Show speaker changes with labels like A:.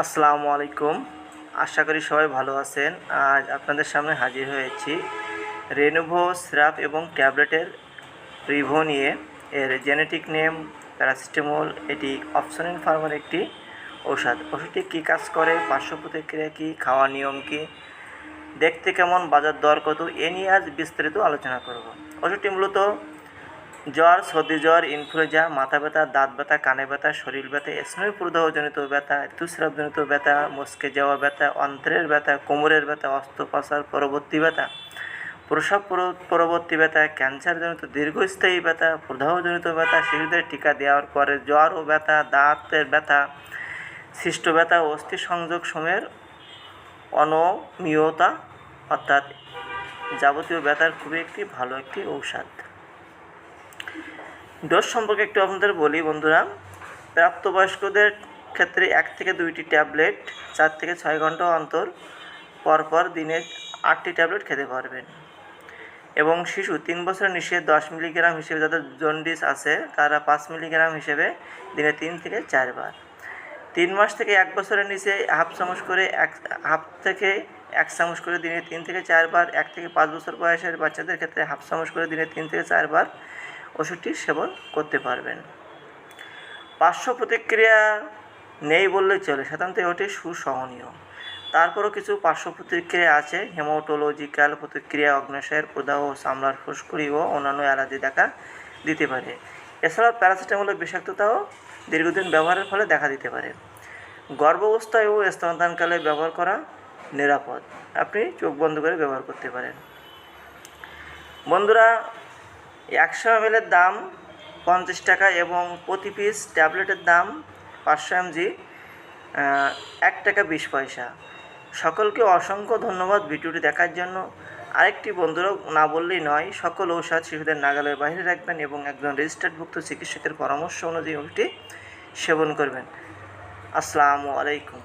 A: আসসালামু আলাইকুম। আশা করি সবাই ভালো আছেন। আজ আপনাদের সামনে হাজির হয়েছি রেনোভো সিরাপ এবং ট্যাবলেটের রিভো নিয়ে। এর জেনেটিক নেম প্যারাসিটামল এটি অপশনিন ফার্মের একটি ঔষধ। ওষুধটি কী কাজ করে? পার্শ্ব প্রতিক্রিয়া কী? খাওয়ার নিয়ম কী? দেখতে কেমন? বাজার দর কত? এ নিয়ে আজ বিস্তারিত আলোচনা করব। ওষুধটি মূলত জ্বর, সর্দি জ্বর ইনফ্লুয়েঞ্জা মাথা ব্যথা, দাঁত ব্যথা, কানে ব্যথা, শরীর ব্যথা স্নায়ু প্রদাহজনিত ব্যথা ঋতুস্রাবজনিত ব্যথা, মস্কে যাওয়া ব্যথা, অন্ত্রের ব্যথা, কোমরের ব্যথা, অস্ত্রোপচার পরবর্তী ব্যথা, প্রসব পর- পরবর্তী ব্যথা, ক্যান্সারজনিত দীর্ঘস্থায়ী ব্যথা, প্রদাহজনিত ব্যথা, শিশুদের টিকা দেওয়ার পরে জ্বর ও ব্যথা, দাঁতের ব্যথা, সৃষ্ট ব্যথা, অস্থি সংযোগ সময়ের অনমীয়তা, অর্থাৎ যাবতীয় ব্যথার খুবই একটি ভালো একটি ঔষধ। ডোজ সম্পর্কে একটু আপনাদের বলি বন্ধুরা। প্রাপ্তবয়স্কদের ক্ষেত্রে এক থেকে দুইটি ট্যাবলেট, চার থেকে ছয় ঘণ্টা অন্তর পরপর দিনে আটটি ট্যাবলেট খেতে পারবেন। এবং শিশু তিন বছরের নিচে দশ মিলিগ্রাম হিসেবে যাদের জন্ডিস আছে, তারা পাঁচ মিলিগ্রাম হিসেবে দিনে তিন থেকে চারবার। তিন মাস থেকে এক বছরের নিচে হাফ চামচ করে এক, হাফ থেকে এক চামচ করে দিনে তিন থেকে চারবার, এক থেকে পাঁচ বছর বয়সের বাচ্চাদের ক্ষেত্রে হাফ চামচ করে দিনে তিন থেকে চারবার। ওষুধটি সেবন করতে পারবেন। পার্শ্ব প্রতিক্রিয়া নেই বললেই চলে, সাধারণত ওটি সুসহনীয়। তারপরও কিছু পার্শ্ব প্রতিক্রিয়া আছে, হেমোটোলজিক্যাল প্রতিক্রিয়া অগ্নাশয়ের প্রদাহ সামলার ফুসকুড়ি ও অন্যান্য অ্যালার্জি দেখা দিতে পারে। এছাড়াও প্যারাসিটামলের বিষাক্ততাও দীর্ঘদিন ব্যবহারের ফলে দেখা দিতে পারে। গর্ভাবস্থায় ও স্তনদানকালে ব্যবহার করা নিরাপদ। আপনি চোখ বন্ধ করে ব্যবহার করতে পারেন। বন্ধুরা একশো এমএলের দাম পঞ্চাশ টাকা এবং প্রতি পিস ট্যাবলেটের দাম পাঁচশো এমজি এক টাকা বিশ পয়সা। সকলকে অসংখ্য ধন্যবাদ ভিডিওটি দেখার জন্য। আরেকটি বন্ধুরাও না বললেই নয়, সকল ঔষধ শিশুদের নাগালের বাইরে রাখবেন এবং একজন রেজিস্টার্ডভুক্ত চিকিৎসকের পরামর্শ অনুযায়ী ওষুধটি সেবন করবেন। আসসালামু আলাইকুম।